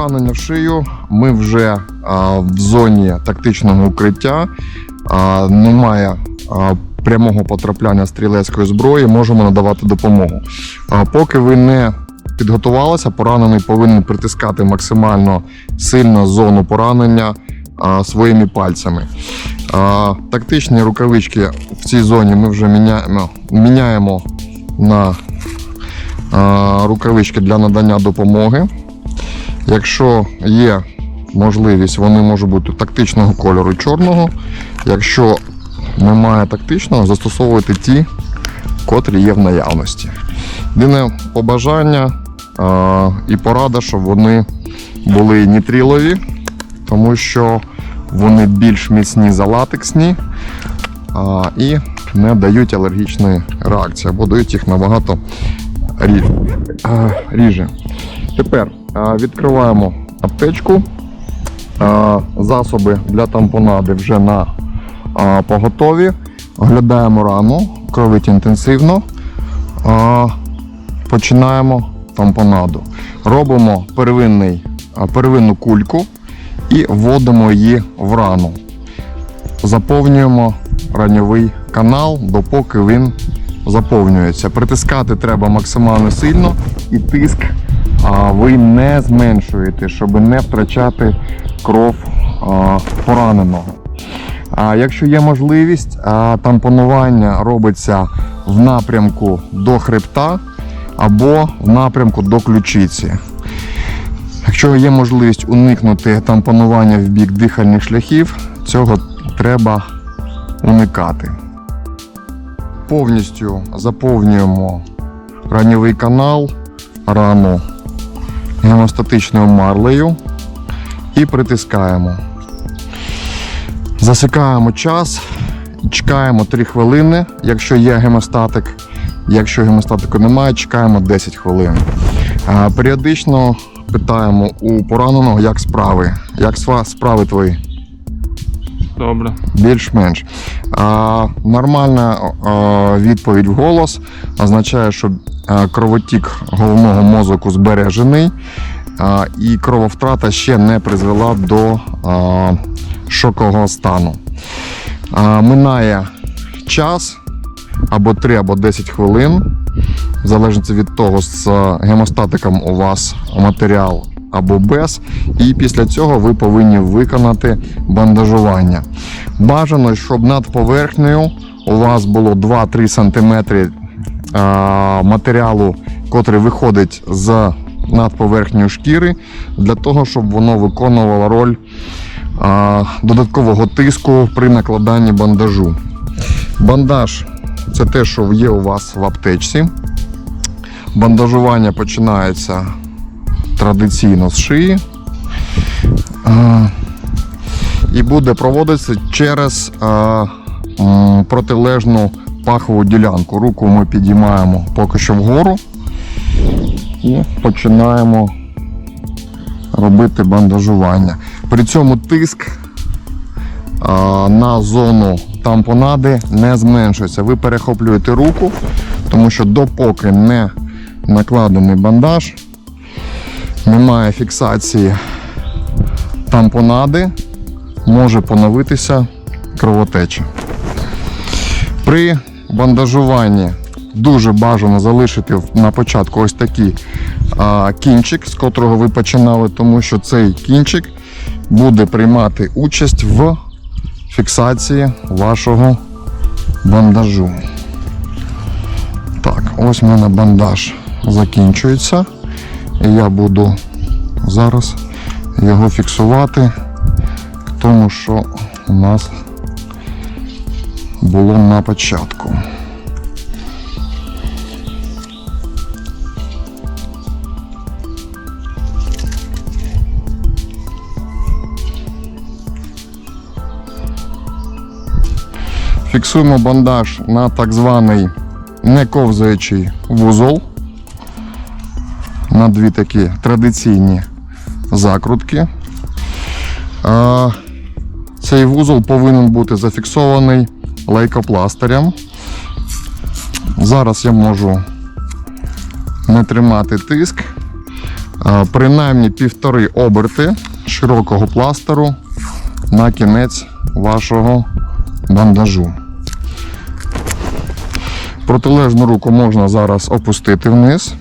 поранення в шию. Ми вже а, в зоні тактичного укриття. А, немає а, прямого потрапляння стрілецької зброї, можемо надавати допомогу. А, поки ви не підготувалися, поранений повинен притискати максимально сильно зону поранення а, своїми пальцями. А, тактичні рукавички в цій зоні ми вже міняємо, міняємо на рукавички для надання допомоги. Якщо є можливість, вони можуть бути тактичного кольору чорного. Якщо немає тактичного, застосовуйте ті, котрі є в наявності. Єдине побажання а, і порада, щоб вони були нітрилові, тому що вони більш міцні за латексні а, і не дають алергічної реакції, або дають їх набагато ріже. Тепер відкриваємо аптечку. Засоби для тампонади вже на поготові. Оглядаємо рану, кровить інтенсивно. Починаємо тампонаду. Робимо первинний, первинну кульку і вводимо її в рану. Заповнюємо раньовий канал, допоки він заповнюється. Притискати треба максимально сильно і тиск ви не зменшуєте, щоб не втрачати кров пораненого. А якщо є можливість, тампонування робиться в напрямку до хребта або в напрямку до ключиці. Якщо є можливість уникнути тампонування в бік дихальних шляхів, цього треба уникати. Повністю заповнюємо раньовий канал, рану гемостатичною марлею і притискаємо. Засікаємо час, чекаємо 3 хвилини, якщо є гемостатик. Якщо гемостатику немає, чекаємо 10 хвилин. Періодично питаємо у пораненого, як справи. Як справи твої? Добре. Більш-менш. Нормальна а, відповідь в голос означає, що кровотік головного мозку збережений, а, і крововтрата ще не призвела до а, шокового стану. А, минає час або 3, або 10 хвилин, в залежності від того, з гемостатиком у вас матеріал або без. І після цього ви повинні виконати бандажування. Бажано, щоб над поверхнею у вас було 2-3 см матеріалу, котрий виходить з над поверхнею шкіри, для того, щоб воно виконувало роль додаткового тиску при накладанні бандажу. Бандаж це те, що є у вас в аптечці. Бандажування починається традиційно з шиї. І буде проводитися через протилежну пахову ділянку. Руку ми підіймаємо поки що вгору і починаємо робити бандажування. При цьому тиск на зону тампонади не зменшується. Ви перехоплюєте руку, тому що допоки не накладений бандаж, немає фіксації тампонади, може поновитися кровотеча. При бандажуванні дуже бажано залишити на початку ось такий а, кінчик, з котрого ви починали, тому що цей кінчик буде приймати участь в фіксації вашого бандажу. Так, ось в мене бандаж закінчується. Я буду зараз його фіксувати тому, що у нас було на початку. Фіксуємо бандаж на так званий нековзаючий вузол. На дві такі традиційні закрутки. Цей вузол повинен бути зафіксований лейкопластирем. Зараз я можу не тримати тиск, принаймні півтори оберти широкого пластеру на кінець вашого бандажу. Протилежну руку можна зараз опустити вниз.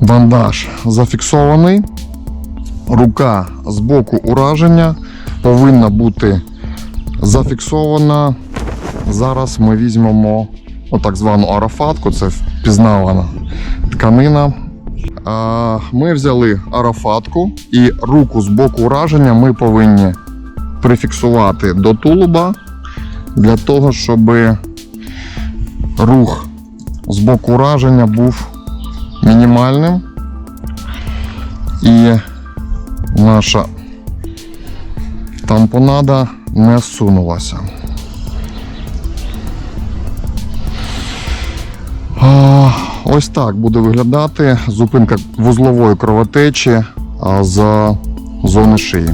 Бандаж зафіксований. Рука з боку ураження повинна бути зафіксована. Зараз ми візьмемо отак звану арафатку, це впізнавана тканина. Ми взяли арафатку і руку з боку ураження ми повинні прифіксувати до тулуба для того, щоб рух з боку ураження був мінімальним. І наша тампонада не сунулася. Ось так буде виглядати зупинка вузлової кровотечі з зони шиї.